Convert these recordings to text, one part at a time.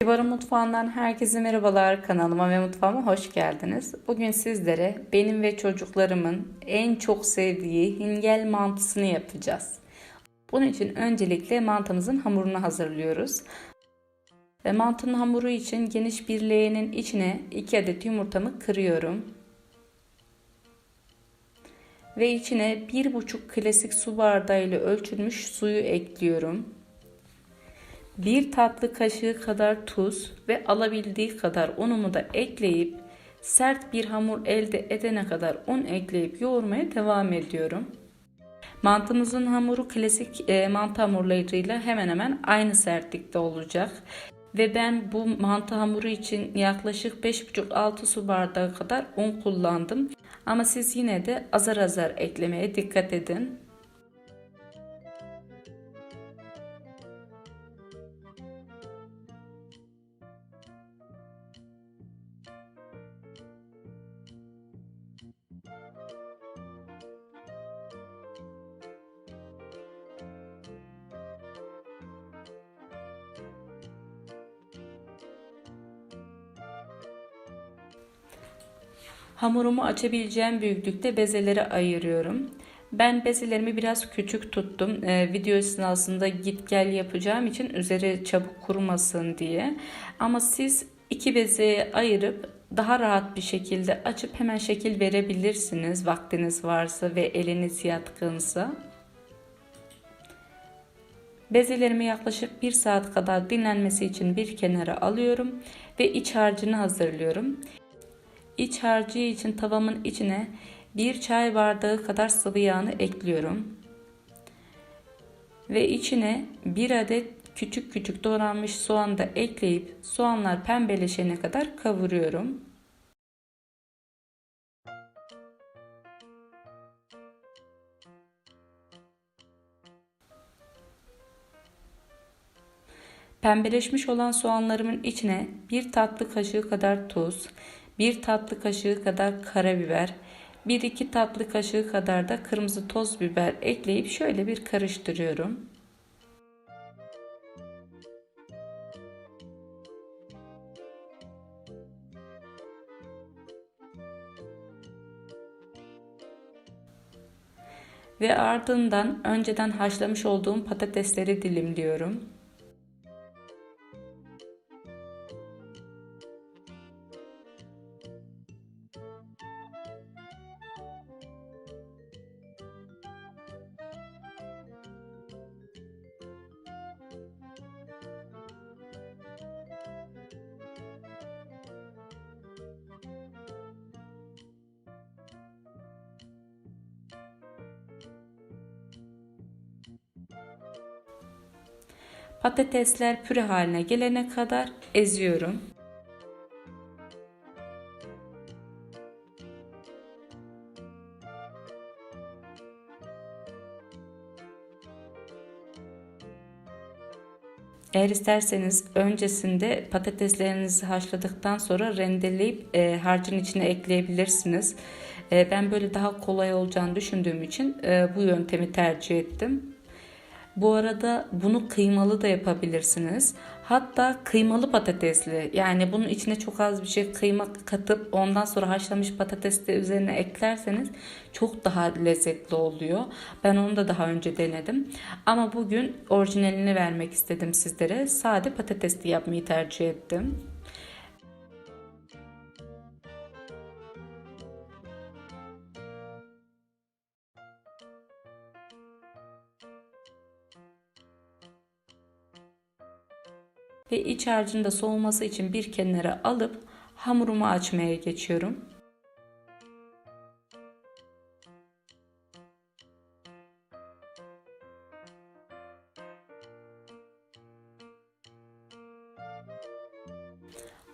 Kibarı Mutfağı'ndan herkese merhabalar. Kanalıma ve mutfağıma hoş geldiniz. Bugün sizlere benim ve çocuklarımın en çok sevdiği hingel mantısını yapacağız. Bunun için öncelikle mantımızın hamurunu hazırlıyoruz. Ve mantının hamuru için geniş bir leğenin içine 2 adet yumurtamı kırıyorum. Ve içine 1,5 klasik su bardağı ile ölçülmüş suyu ekliyorum. 1 tatlı kaşığı kadar tuz ve alabildiği kadar unumu da ekleyip sert bir hamur elde edene kadar un ekleyip yoğurmaya devam ediyorum. Mantımızın hamuru klasik e, mantı hamurlarıyla hemen hemen aynı sertlikte olacak. Ve ben bu mantı hamuru için yaklaşık 5,5-6 su bardağı kadar un kullandım. Ama siz yine de azar azar eklemeye dikkat edin. Hamurumu açabileceğim büyüklükte bezelere ayırıyorum. Ben bezelerimi biraz küçük tuttum. Ee, video esnasında git gel yapacağım için üzeri çabuk kurumasın diye. Ama siz iki bezeye ayırıp daha rahat bir şekilde açıp hemen şekil verebilirsiniz vaktiniz varsa ve eliniz yatkınsa. Bezelerimi yaklaşık bir saat kadar dinlenmesi için bir kenara alıyorum ve iç harcını hazırlıyorum. İç harcı için tavamın içine bir çay bardağı kadar sıvı yağını ekliyorum. Ve içine bir adet küçük küçük doğranmış soğan da ekleyip soğanlar pembeleşene kadar kavuruyorum. Pembeleşmiş olan soğanlarımın içine bir tatlı kaşığı kadar tuz, 1 tatlı kaşığı kadar karabiber, 1-2 tatlı kaşığı kadar da kırmızı toz biber ekleyip şöyle bir karıştırıyorum. Ve ardından önceden haşlamış olduğum patatesleri dilimliyorum. Patatesler püre haline gelene kadar eziyorum. Eğer isterseniz öncesinde patateslerinizi haşladıktan sonra rendeleyip e, harcın içine ekleyebilirsiniz. E, ben böyle daha kolay olacağını düşündüğüm için e, bu yöntemi tercih ettim. Bu arada bunu kıymalı da yapabilirsiniz. Hatta kıymalı patatesli yani bunun içine çok az bir şey kıyma katıp ondan sonra haşlamış patates de üzerine eklerseniz çok daha lezzetli oluyor. Ben onu da daha önce denedim. Ama bugün orijinalini vermek istedim sizlere. Sade patatesli yapmayı tercih ettim. Ve iç harcın da soğuması için bir kenara alıp hamurumu açmaya geçiyorum.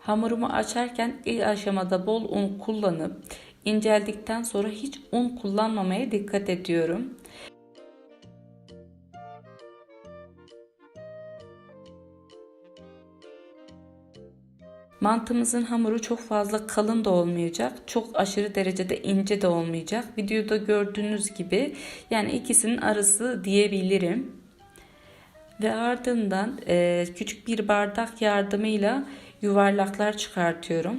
Hamurumu açarken ilk aşamada bol un kullanıp inceldikten sonra hiç un kullanmamaya dikkat ediyorum. Mantımızın hamuru çok fazla kalın da olmayacak. Çok aşırı derecede ince de olmayacak. Videoda gördüğünüz gibi yani ikisinin arası diyebilirim. Ve ardından küçük bir bardak yardımıyla yuvarlaklar çıkartıyorum.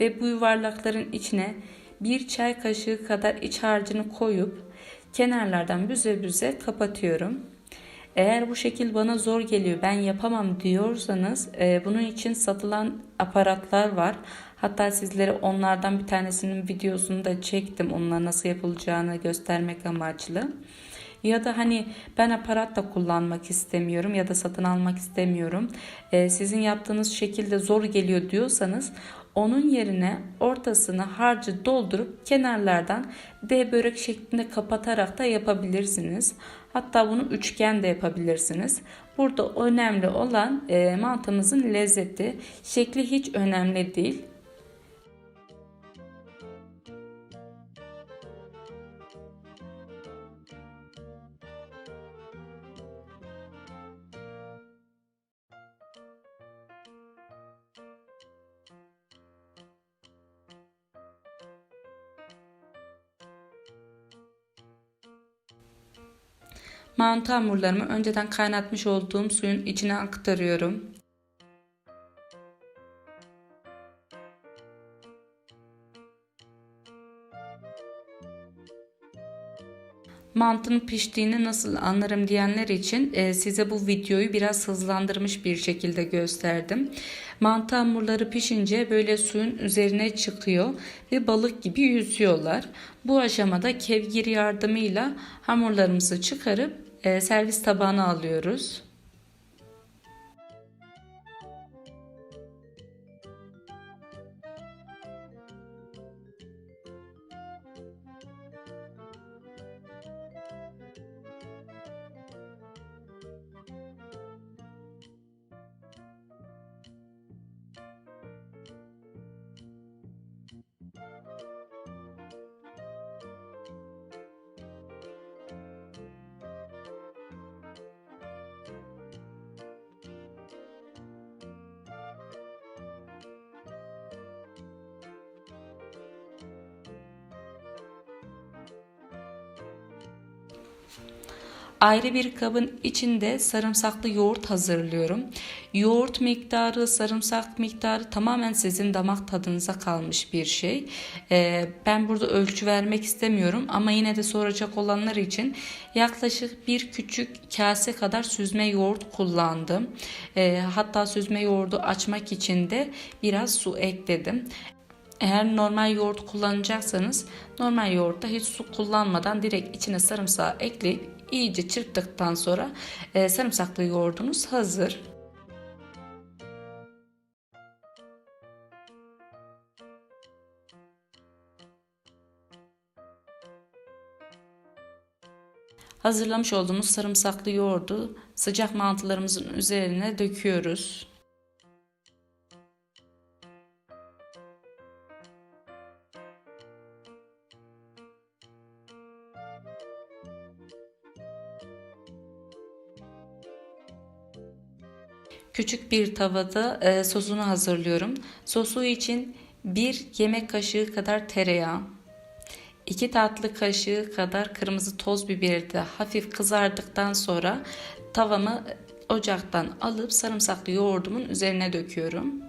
Ve bu yuvarlakların içine bir çay kaşığı kadar iç harcını koyup kenarlardan büze büze kapatıyorum. Eğer bu şekil bana zor geliyor ben yapamam diyorsanız e, bunun için satılan aparatlar var. Hatta sizlere onlardan bir tanesinin videosunu da çektim. Onunla nasıl yapılacağını göstermek amaçlı. Ya da hani ben aparat da kullanmak istemiyorum ya da satın almak istemiyorum. E, sizin yaptığınız şekilde zor geliyor diyorsanız onun yerine ortasına harcı doldurup kenarlardan D börek şeklinde kapatarak da yapabilirsiniz. Hatta bunu üçgen de yapabilirsiniz. Burada önemli olan e, mantımızın lezzeti. Şekli hiç önemli değil. Mantı hamurlarımı önceden kaynatmış olduğum suyun içine aktarıyorum. Mantının piştiğini nasıl anlarım diyenler için e, size bu videoyu biraz hızlandırmış bir şekilde gösterdim. Mantı hamurları pişince böyle suyun üzerine çıkıyor ve balık gibi yüzüyorlar. Bu aşamada kevgir yardımıyla hamurlarımızı çıkarıp servis tabağına alıyoruz. Ayrı bir kabın içinde sarımsaklı yoğurt hazırlıyorum. Yoğurt miktarı, sarımsak miktarı tamamen sizin damak tadınıza kalmış bir şey. Ee, ben burada ölçü vermek istemiyorum ama yine de soracak olanlar için yaklaşık bir küçük kase kadar süzme yoğurt kullandım. Ee, hatta süzme yoğurdu açmak için de biraz su ekledim. Eğer normal yoğurt kullanacaksanız normal yoğurtta hiç su kullanmadan direkt içine sarımsağı ekleyip iyice çırptıktan sonra e, sarımsaklı yoğurdunuz hazır. Hazırlamış olduğumuz sarımsaklı yoğurdu sıcak mantılarımızın üzerine döküyoruz. Küçük bir tavada e, sosunu hazırlıyorum. Sosu için bir yemek kaşığı kadar tereyağı, 2 tatlı kaşığı kadar kırmızı toz biberi de hafif kızardıktan sonra tavamı ocaktan alıp sarımsaklı yoğurdumun üzerine döküyorum.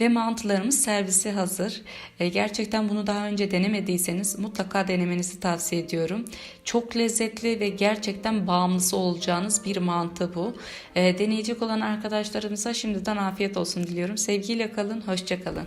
Ve mantılarımız servisi hazır. E, gerçekten bunu daha önce denemediyseniz mutlaka denemenizi tavsiye ediyorum. Çok lezzetli ve gerçekten bağımlısı olacağınız bir mantı bu. E, deneyecek olan arkadaşlarımıza şimdiden afiyet olsun diliyorum. Sevgiyle kalın, hoşça kalın.